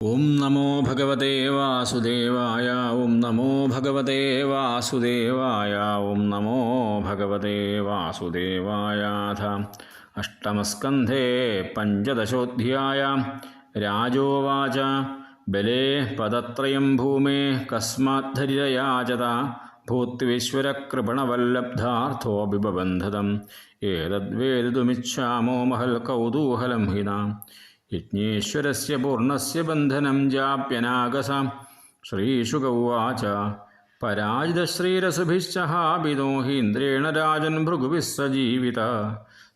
ഓം നമോ ഭഗവതേ വാസുദേവായ ഓം നമോ ഭഗവതേ വാസുദേവായ ഓം നമോ ഭഗവതേ വാസുദേവായാഥ അഷ്ടമസ്കന്ധേ പഞ്ചദശോധ്യായ രാജോവാച ബലേ പദത്രയം ഭൂമേ കസ്മാദ്ധരിരയാചത ഭൂത്വിശ്വരകൃപണവല്ലബ്ധാർത്ഥോ ബിബന്ധതം ഏതദ്വേദിതുമിച്ഛാമോ മഹൽ കൗതൂഹലം ഹിന യജ്ഞേശ്വരസ്യ പൂർണസ്യ ബന്ധനം ജാപ്യനാഗസ ശ്രീശുക ഉവാച പരാജിതശ്രീരസുഭിശ്ചഹാപിതോ ഹീന്ദ്രേണ രാജൻ ഭൃഗുഭിः സജീവിത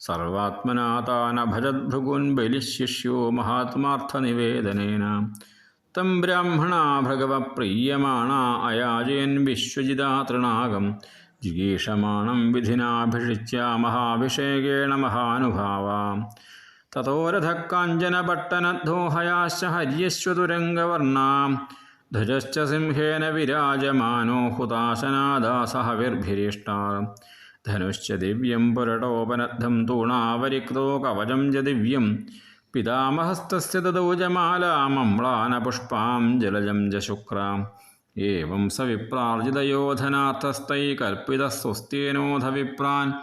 സർവാത്മനാ താനഭജദ്ഭൃഗുൻ ബലിശിഷ്യോ മഹാത്മാർത്ഥനിവേദനേന തം ബ്രാഹ്മണ ഭഗവ പ്രീയമാണ അയാജയൻ വിശ്വജിതാ തൃണാകം ജിഗീഷമാണം വിധിനാഭിഷിച്യ മഹാഭിഷേകേണ മഹാനുഭാവാ തതോരഥ കാഞ്ചനപട്ടനദ്ധോഹയാശ്ച ഹര്യശ്വതുരംഗവർണാം ധ്വജശ്ച സിംഹേന വിരാജമാനോ ഹുതാശനാദാസഹവിർഭിരിഷ്ടാർ ധനുശ്ച ദിവ്യം പുരടോപനദ്ധം തൂണാവരിക്തോ കവചം ച ദിവ്യം. പിതാമഹസ്തസ്യ ദദൗജമാലാമമ്ലാനപുഷ്പാം ജലജം ച ശുക്രാം. ഏവം സ വിപ്രാർജിതയോധനാർത്ഥസ്ഥൈ കൽപ്പിതः സ്വസ്ത്യേനോധ വിപ്രാൻ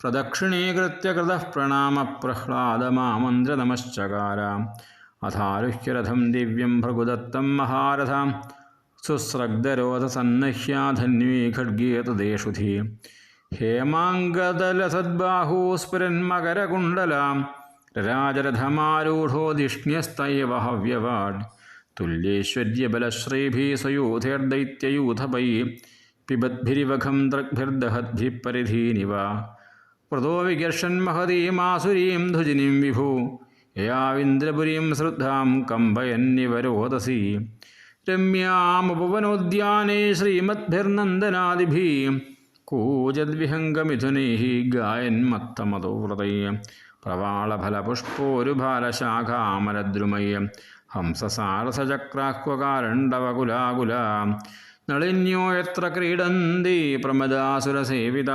പ്രദക്ഷിണീകൃത്യ കൃതഃ പ്രണാമ പ്രഹ്ലാദമാമന്ത്രനമശ്ചകാര അഥാരുഹ്യരഥം ദിവ്യം ഭൃഗുദത്തം മഹാരഥാം. സുസ്രഗ്ധരോധസന്നഹ്യാധന്വീ ഖഡ്ഗീയതദേശുധി ഹേമാംഗദലസദ്ബാഹൂ സ്ഫുരന്മകരകുണ്ടലാം രാജരഥമാരൂഢോ ധിഷ്ണ്യസ്തൈവ ഹവ്യവാഡ് തുല്യേശ്വര്യബലശ്രീഭിः സ്വയൂഥൈർദൈത്യയൂഥപൈ പിബദ്ഭിരിവഖം ദൃഗ്ഭിർദഹദ്ഭിः പരിധീനിവ വികർഷൻ മഹതീമാസുരീം ധുജിനിം വിഭു. യയാവിന്ദ്രപുരീം ശ്രദ്ധാം കമ്പയന്നിവരോദസി. രമ്യാമുപവനോദ്യാനേ ശ്രീമദ്ഭിർനന്ദനാദിഭിः. കൂജദ്വിഹംഗമിഥുനൈ ഗായന്മത്തമതോ വ്രതൈ. പ്രവാളഫലപുഷ്പോരുഭാലശാഖാമലദ്രുമൈ ഹംസസാരസചക്രാഹ്വകാരണ്ഡവകുലാകുല നളിന്യോ എത്ര ക്രീഡന്തി പ്രമദാസുരസേവിത.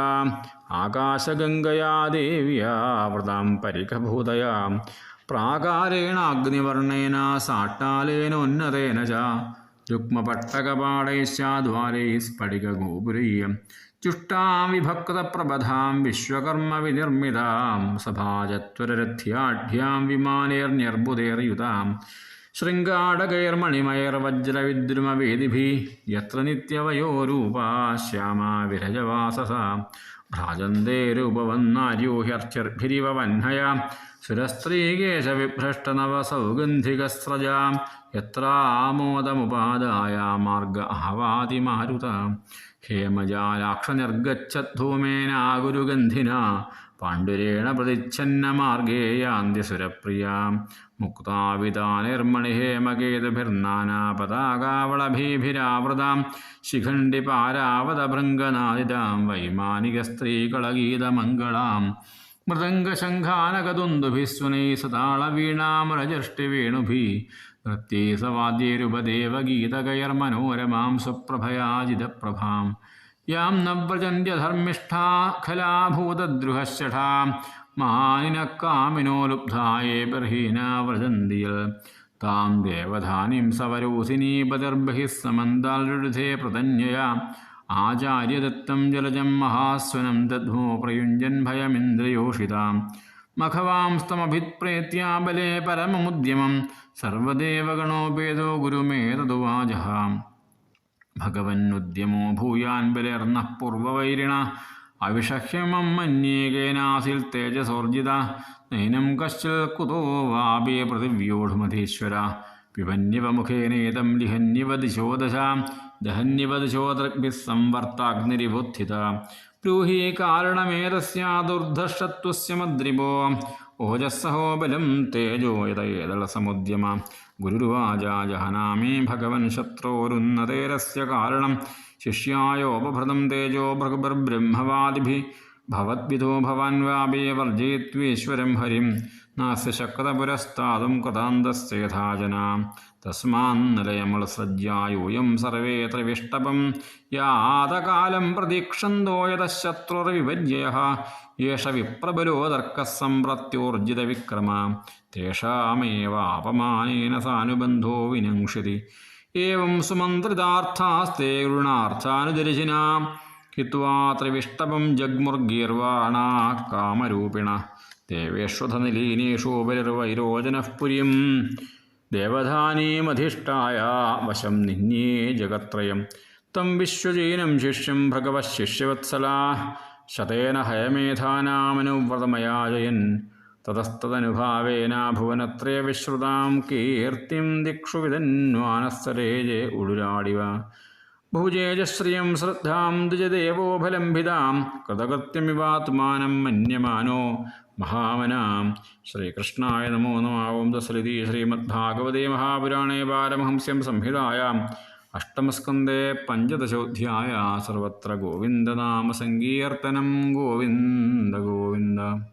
ആകാശഗംഗയാ ദേവ്യാ വ്രതാം പരിഖഭൂതയാ പ്രാകാരേണാഗ്നിവർണേന സാട്ടാലേനോന്നതേന ച. രുക്മപട്ടകപാടൈശ്ചാദ്വാരൈ സ്ഫടികഗോപുരീയം. ചുഷ്ടാം വിഭക്തപ്രബധാം വിശ്വകർമ്മ വിനിർമ്മിതാം സഭാചത്വരരഥ്യാഢ്യാം വിമാനേർന്യർബുദേർയുതാം ശൃംഗാടകൈർമണിമയർവജ്രവിദ്രുമവേദിഭിः യത്ര നിത്യവയോരൂപാ ശ്യാമാ വിരജവാസസ. ഭ്രാജന്തേ രൂപവന്നാര്യോ ഹ്യർച്ചിർഭിരിവ വഹ്നയാ സുരസ്ത്രീകേശവിഭ്രഷ്ടനവസൗഗന്ധികസ്രജാ. യത്രാമോദമുപാദായ മാർഗ ആവാതി മാരുത ഹേമജാലാക്ഷനിർഗച്ഛദ്ധൂമേനാഗുരുഗന്ധിന പാണ്ഡുരേണ പ്രതിച്ഛന്നമാർഗേ യാന്ത്യസുരപ്രിയാ മുക്താവിതാനിർമണിഹേമകേതുഭിർനാനാപതാകാവളഭീഭിരാവൃതാം ശിഖണ്ഡിപാരാവതഭൃംഗനാദിതാം. വൈമാനികസ്ത്രീകളഗീതമംഗളാം. മൃദംഗശംഖാനകതുന്ദുഭിസ്വനൈ സതാളവീണാമരജഷ്ടിവേണുഭിः നൃത്യേ സവാദ്യേരുപദേവഗീതകൈർമനോരമാം സുപ്രഭയാജിതപ്രഭാം. യാം നവ്രജന്യധർമ്മിഷ്ഠാ ഖലാഭൂതദ്രുഹശഠാ മാനിനക്കാമിനോ ലുബ്ധായേ ബർഹീനാ വ്രജന്തിയൽ. താം ദേവധാനിം സവരോസിനീപതിർബഹിः സമന്താൽരുധേ പ്രതന്യയാ. ആചാര്യദത്തം ജലജം മഹാസ്വനം ദധ്മോ പ്രയുഞ്ജൻ ഭയമിന്ദ്രയോഷിതാം. മഖവാംസ്തമഭിപ്രേത്യാ ബലേ പരമമുദ്യമം. സർവദേവഗണോപേതോ ഗുരുമേതദുവാജഹാം ഭഗവന്നുദ്യമോ ഭൂയാൻ ബലേർന്ന പൂർവവൈരിണ. അവിഷഹ്യമം മന്യേകേനാസിൽ തേജസോർജിത. നൈനം കശ്ചിൽ കുതോ വാപേ പൃഥിവ്യോഢുമധീശ്വര പിബന്യവമുഖേനേതം ലിഹന്യവ ദിശോദശ ദഹന്യവ ദിശോദൃഗ്ഭിः സംവർത്താഗ്നിരിബുദ്ധിത ബ്രൂഹി കാരണമേതസ്യാദുർധർഷത്വസ്യ മദ്രിപോ ഓജസ്സഹോ ബലം തേജോ യതേതളസമുദ്യമ ഗുരുരുവാചാജഹനാമേ ഭഗവൻ ശത്രോരുന്നതേരസ്യ കാരണം ശിഷ്യായോപഭൃതം തേജോ ഭൃഗുർബ്രഹ്മവാദിഭിः ഭവദ്വിധോ ഭവാൻ വാപേ വർജയിത്വേശ്വരം ഹരിം നാസ്യ യഥാ ജനാം തസ്മാന്നലയമളസജ്ജായൂയം സർവേ ത്രിവിഷ്ടപം യാതകാലം പ്രതീക്ഷന്തോ യതശത്രുർവിഭജ്യയ യേഷ വിപ്രബലോ തർക്കസമ്പ്രത്യോർജിതവിക്രമ തേഷാമേവാപമാനേന സാനുബന്ധോ വിനങ്ഷ്യതി ഏവം സുമന്ത്രിതാർത്ഥാസ്തേ ഗൃണാർത്ഥാനുദർശിനാ ഹിത്വാ ത്രിവിഷ്ടപം ജഗ്മുർഗീർവാണ കാമരൂപിണ ദേവേഷ്വധനിലീനേഷു ബലിർവൈരോചനഃ പുര്യം ദേവധാനീമധിഷ്ഠായ വശം നിന്യേ ജഗത്രയം. തം വിശ്വജീനം ശിഷ്യം ഭഗവത് ശിഷ്യവത്സലാ. ശതേന ഹയമേധാനാമനുവ്രതമയാജയൻ. തതസ്തനുഭാവേന ഭുവനത്രയ വിശ്രുതാം കീർത്തിം ദിക്ഷു വിതന്വാനസ്തരേജെ ഉടുരാടിവ ഭുജേജശ്രിയം ശ്രദ്ധാം ദ്വിജദേവോഫലംഭിതാം കൃതകൃത്യമിവാത്മാനം മന്യമാനോ മഹാമനാം. ശ്രീകൃഷ്ണായ നമോ നമാവും. ദശ്രീതി ശ്രീമദ്ഭാഗവതേ മഹാപുരാണേ പാരമഹംസ്യം സംഹിതായാം. അഷ്ടമസ്കന്ധേ പഞ്ചദശോധ്യായ. സർവത്ര ഗോവിന്ദനാമസങ്കീർത്തനം ഗോവിന്ദ ഗോവിന്ദ.